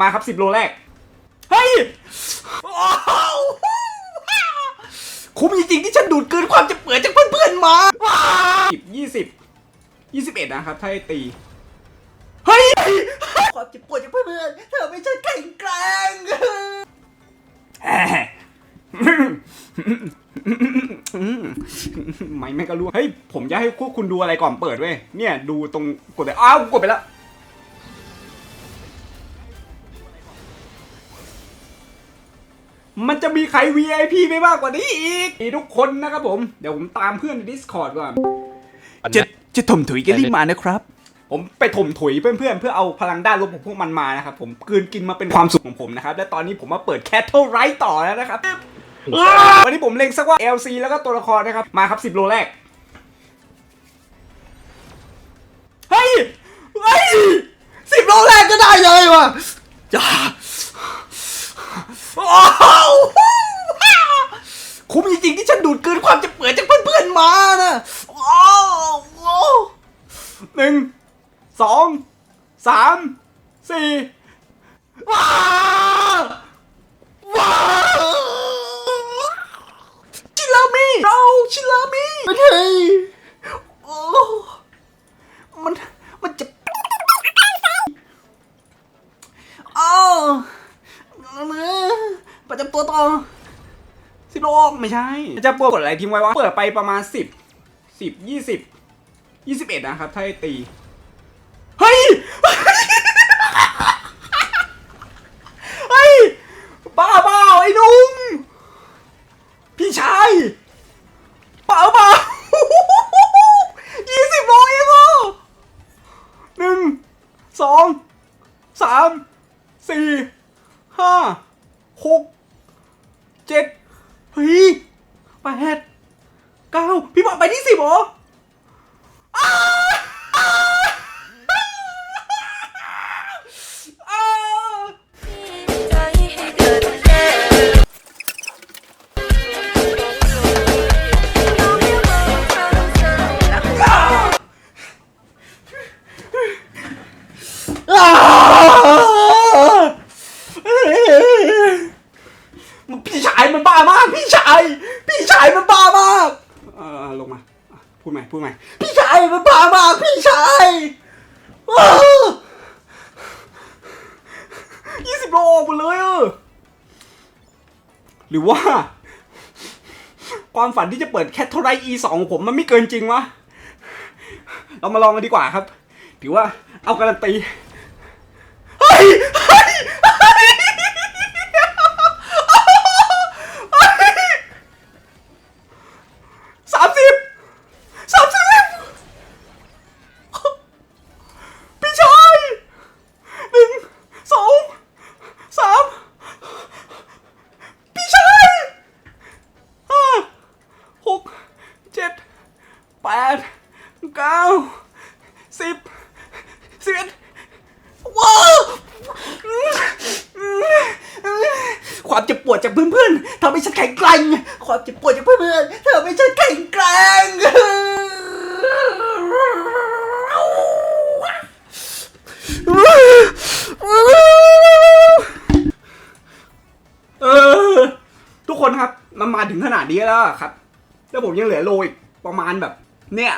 มาครับสิบโลแรก เฮ้ยว้าวคุ้มจริงๆที่ฉันดูดเกินความเจ็บปวดจากเพื่อนๆมาว้าวยี่สิบยี่สิบเอ็ดนะครับ ถ้าให้ตี เฮ้ย ความเจ็บปวดจากเพื่อนๆเธอไม่ใช่แข็งแกร่งไม่ไม่ก็รู้ เฮ้ย ผมจะให้พวกคุณดูอะไรก่อนเปิดเว้ย เนี่ย ดูตรงกดเลยอ้าวกดไปแล้ว มันจะมีใคร VIP ไม่มากกว่านี้อีกมีทุกคนนะครับผม เดี๋ยวผมตามเพื่อนใน Discord ก่อนจะจะถมถุยกันรีบมานะครับ ผมไปถมถุยเพื่อนๆ เพื่อเอาพลังด้านลบของพวกมันมานะครับผมกลืนกินมาเป็นความสุขของผมนะครับ และตอนนี้ผมมาเปิด Cattle Right ต่อแล้วนะครับวันนี้ผมเล็งสักว่า LC แล้วก็ตัวละครนะครับ มาครับ10โลแรก เฮ้ย เฮ้ยสิบโลแรกก็ได้เลยว่ะจ้าว้าว คุ้มจริงๆที่ฉันดูดเกินความเจ็บปวดจากเพื่อนๆมานะว้าวว้าวหนึ่งสองสามสี่ว้าวว้าวชิลามิเราชิลามิไม่ใช่โอ้มันมันจะอ้าวประจำตัวต่อ สิบโลไม่ใช่ จะปวดกดอะไรทิ้งไว้วะเปิดไปประมาณสิบสิบยี่สิบยี่สิบเอ็ดนะครับ ถ้าตี เฮ้ย เฮ้ย บ้าบ้าไอ้นุ่มพี่ชาย หรือว่า ความฝันที่จะเปิดแคทเท่าไร E สองของผมมันไม่เกินจริงวะ เรามาลองกันดีกว่าครับ ถือว่าเอาการันตี เฮ้ยเฮ้ยเฮ้ย สามสิบสามสิบพี่ชายหนึ่งสองสามพี่ชายห้าหกเจ็ดแปดเก้า สิบสิบเอ็ดว้าวความเจ็บปวดจากเพื่อนๆทำให้ฉันแข็งแกร่งความเจ็บปวดจากเพื่อนๆเธอไม่ใช่แข็งแกร่งเออทุกคนครับมันมาถึงขนาดนี้แล้วครับ แล้วผมยังเหลือโลอีกประมาณแบบ เนี่ย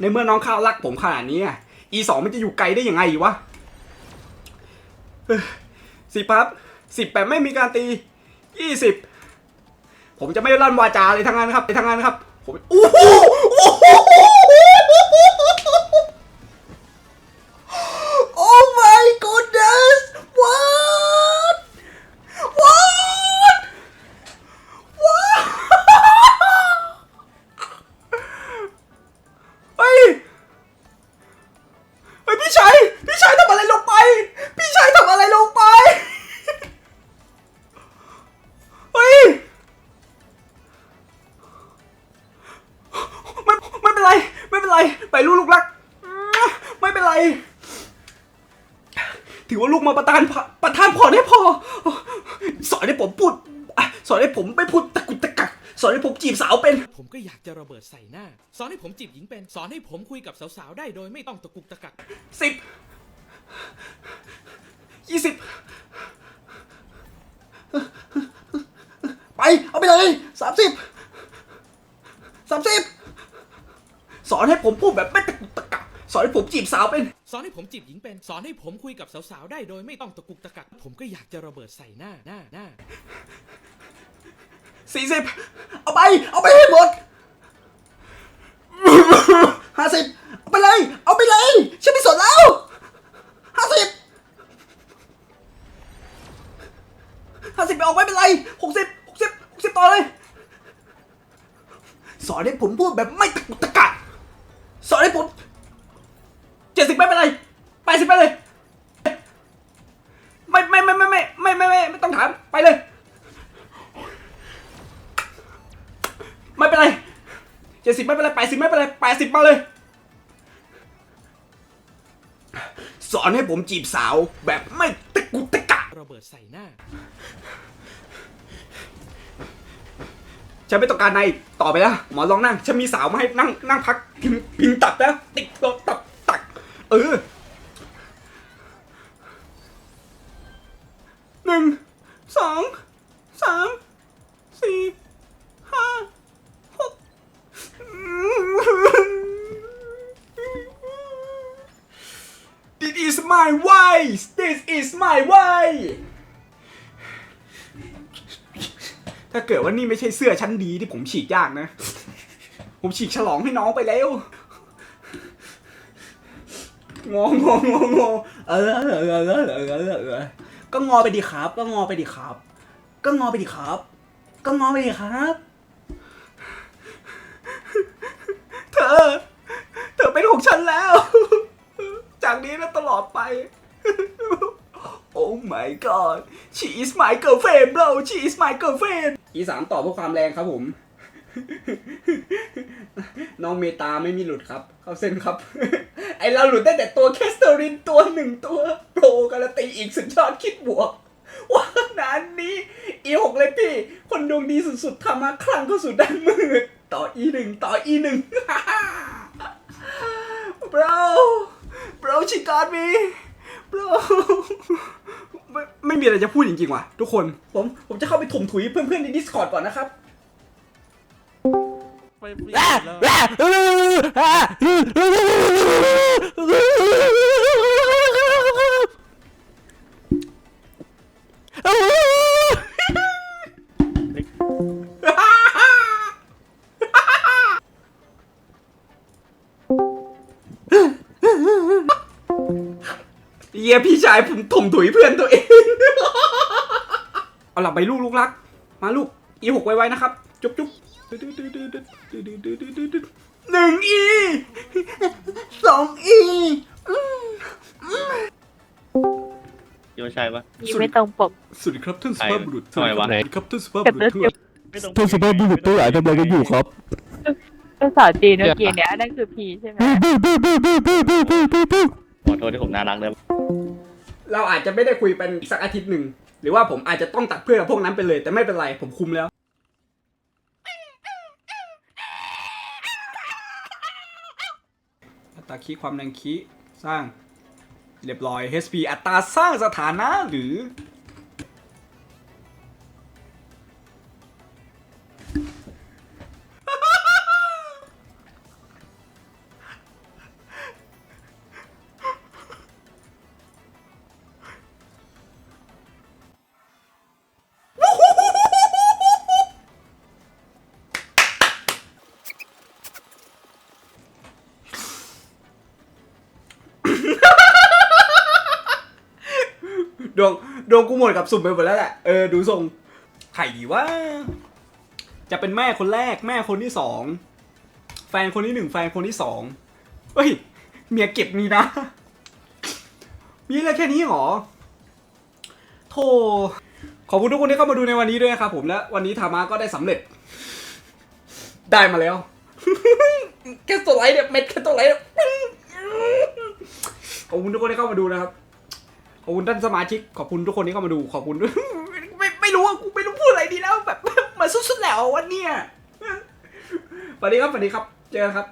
ในเมื่อน้องข้าวรักผมขนาดนี้อีสองมันจะอยู่ไกลได้ยังไงวะสิบครับสิบแบบไม่มีการตียี่สิบผมจะไม่ลั่นวาจาเลยทั้งนั้นครับเลยทั้งนั้นครับ ผมโอ้โหโอ้โห ไม่เป็นไรไปลูกลูกรัก ไม่เป็นไร ถือว่าลูกมาประทานพรประทานพรให้พอ สอนให้ผมพูดอะสอนให้ผมไม่พูดตะกุกตะกัก สอนให้ผมจีบสาวเป็น ผมก็อยากจะระเบิดใส่หน้า สอนให้ผมจีบหญิงเป็น สอนให้ผมคุยกับสาวๆได้โดยไม่ต้องตะกุกตะกักสิบยี่สิบไป เอาไปเลยสามสิบสามสิบ สอนให้ผมพูดแบบไม่ตะกุกตะกักสอนให้ผมจีบสาวเป็น สอนให้ผมจีบหญิงเป็น สอนให้ผมคุยกับสาวๆได้โดยไม่ต้องตะกุกตะกัก ผมก็อยากจะระเบิดใส่หน้าหน้าหน้าสี่สิบเอาไป เอาไปให้หมดห้าสิบเอาไปเลย เอาไปเลยฉันไม่สนแล้วห้าสิบห้าสิบไปออกไม่เป็นไรหกสิบหกสิบหกสิบต่อเลย สอนให้ผมพูดแบบไม่ตะกุกตะกัก เจ็ดสิบไม่เป็นไรแปดสิบไม่เป็นไรแปดสิบมาเลย สอนให้ผมจีบสาวแบบไม่ตะกุกตะกักระเบิดใส่หน้า ฉันไม่ต้องการนายอีกต่อไปแล้ว หมอลองนั่ง ฉันมีสาวมาให้นั่งนั่งพักพิงพิงตับแล้ว ติ๊กตับตับตัก เออหนึ่งสองสามสี่ห้าหก This is my way This is my way ถ้าเกิดว่านี่ไม่ใช่เสื้อชั้นดีที่ผมฉีกยากนะ ผมฉีกฉลองให้น้องไปแล้วงองงงงงเออเออเออเออเออเออเออก็งอไปดิครับ ก็งอไปดิครับ ก็งอไปดิครับ ก็งอไปดิครับ เธอ เธอเป็นของฉันแล้ว จากนี้และตลอดไป Oh my god she is my girlfriend bro she is my girlfriend อีสามต่อเพื่อความแรงครับผม น้องเมตาไม่มีหลุดครับ เข้าเส้นครับ ไอเราหลุดได้แต่ตัวแคสเตอรินตัวหนึ่งตัว โปรการนตีอีกสุดยอดคิดบวกว่างานนี้ อีหกเลยพี่ คนดวงดีสุดๆทำมาคลั่งเข้าสู่ด้านมืดต่ออีหนึ่งต่ออีหนึ่ง bro bro she got me bro ไม่ไม่มีอะไรจะพูดจริงๆว่ะทุกคน ผมผมจะเข้าไปถมถุยเพื่อนๆใน Discord ก่อนนะครับเยี ยพี่ชายผมถมถุยเพื่อนตัวเอง เอาหลับไปลูกลูกรัก มาลูก อีหกไว้ๆนะครับ จุ๊บจุ๊บหนึ่งอีสองอีคิดว่าใช่ปะนี่ไม่ตรงปก สวัสดีครับท่านสุภาพบุรุษทำไมวะสวัสดีครับท่านสุภาพบุรุษทั้งหลายท่านสุภาพบุรุษทั้งหลายทำอะไรกันอยู่ครับภาษาจีนเมื่อกี้เนี้ยนั่นคือพีใช่ไหมข อโทษที่ผมน่ารักเลยเราอาจจะไม่ได้คุยเป็นอีกสักอาทิตย์หนึ่ง หรือว่าผมอาจจะต้องตัดเพื่อนกับพวกนั้นไปเลย แต่ไม่เป็นไรผมคุมแล้ว อัตราคีความแรงคีสร้าง เรียบร้อย HP อัตราสร้างสถานะหรือ ดวงดวงกูหมดกับสุ่มไปหมดแล้วแหละ เออ ดูทรงไข่ดีว่า จะเป็นแม่คนแรก แม่คนที่สอง แฟนคนที่หนึ่ง แฟนคนที่สองเฮ้ย เมียเก็บมีนะ มีอะไรแค่นี้เหรอโธ่ขอบคุณทุกคนที่เข้ามาดูในวันนี้ด้วยครับผมและวันนี้ธามาก็ได้สำเร็จ ได้มาแล้วแค่ตัวไลท์เนี่ยเม็ดแค่ตัวไลท์ขอบคุณทุกคนที่เข้ามาดูนะครับ ขอบคุณท่านสมาชิกขอบคุณทุกคนที่เข้ามาดูขอบคุณไม่ไม่รู้ว่ากูไม่รู้พูดอะไรดีแล้วแบบมาสุดๆแล้ววันเนี้ยสวัสดีครับสวัสดีครับ เจอกันครับ